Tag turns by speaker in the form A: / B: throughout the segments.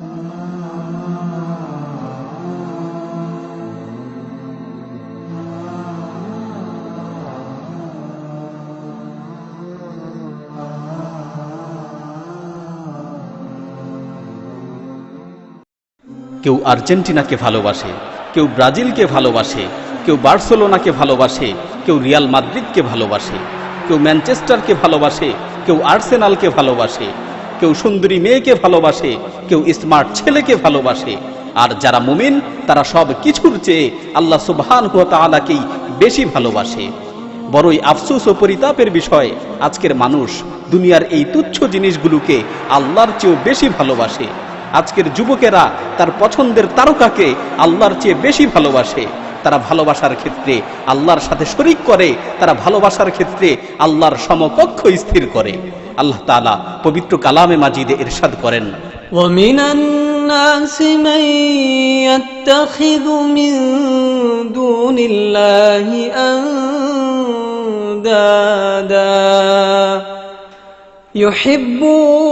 A: কেউ আর্জেন্টিনাকে ভালোবাসে, কেউ ব্রাজিলকে ভালোবাসে, কেউ বার্সেলোনাকে ভালোবাসে, কেউ রিয়াল মাদ্রিদকে ভালোবাসে, কেউ ম্যানচেস্টারকে ভালোবাসে, কেউ আর্সেনালকে ভালোবাসে কেউ সুন্দরী মেয়েকে ভালোবাসে, কেউ স্মার্ট ছেলেকে ভালোবাসে। আর যারা মুমিন, তারা সব কিছুর চেয়ে আল্লাহ সুবহান তাআলাকেই বেশি ভালোবাসে। বড়ই আফসোস ও পরিতাপের বিষয়, আজকের মানুষ দুনিয়ার এই তুচ্ছ জিনিসগুলোকে আল্লাহর চেয়েও বেশি ভালোবাসে। আজকের যুবকেরা তার পছন্দের তারকাকে আল্লাহর চেয়ে বেশি ভালোবাসে। তারা ভালোবাসার ক্ষেত্রে আল্লাহর সাথে শরিক করে, তারা ভালোবাসার ক্ষেত্রে আল্লাহর সমকক্ষ স্থির করে। আল্লাহ তাআলা পবিত্র কালামে মাজিদে ইরশাদ করেন
B: ومن الناس من يتخذ من دون الله أندادا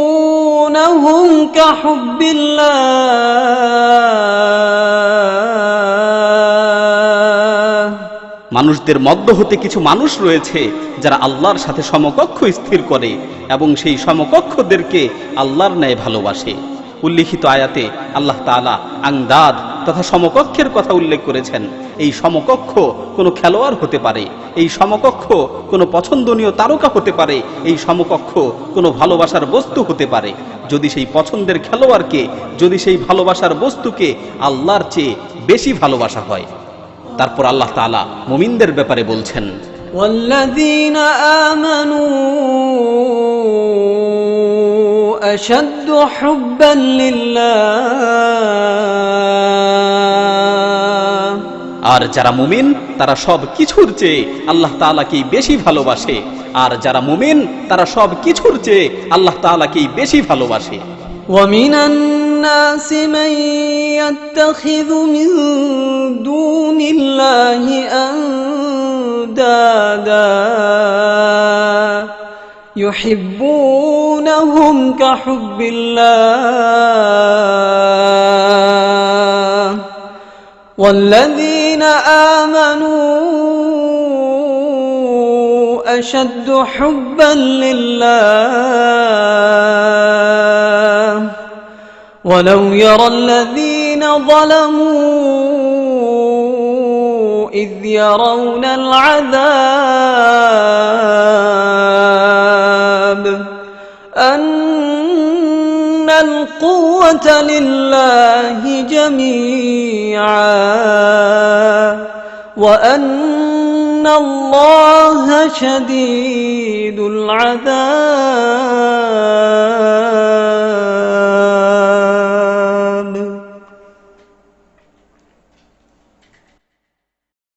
B: يحبونهم كحب الله
A: মানুষদের মধ্য হতে কিছু মানুষ রয়েছে যারা আল্লাহর সাথে সমকক্ষ স্থির করে এবং সেই সমকক্ষদেরকে আল্লাহর ন্যায় ভালোবাসে। উল্লিখিত আয়াতে আল্লাহ তাআলা আংদাদ তথা সমকক্ষের কথা উল্লেখ করেছেন। এই সমকক্ষ কোনো খেলোয়াড় হতে পারে, এই সমকক্ষ কোনো পছন্দনীয় তারকা হতে পারে, এই সমকক্ষ কোনো ভালোবাসার বস্তু হতে পারে। যদি সেই পছন্দের খেলোয়াড়কে, যদি সেই ভালোবাসার বস্তুকে আল্লাহর চেয়ে বেশি ভালোবাসা হয়। তারপর আল্লাহ তাআলা মুমিনদের ব্যাপারে বলছেন
B: والذين آمنوا أشد حبا لله
A: আর যারা মুমিন তারা সব কিছুর চেয়ে আল্লাহ তাআলাকেই বেশি ভালোবাসে আর যারা মুমিন তারা সব কিছুর চেয়ে আল্লাহ তাআলাকেই বেশি ভালোবাসে
B: ومن الناس من يتخذ من دون الله أندادا. يحبونهم كحب الله. والذين آمنوا أشد حبا لله. ولو يرى الذين ظلموا إذ يرون العذاب أن القوة لله جميعا وأن الله شديد العذاب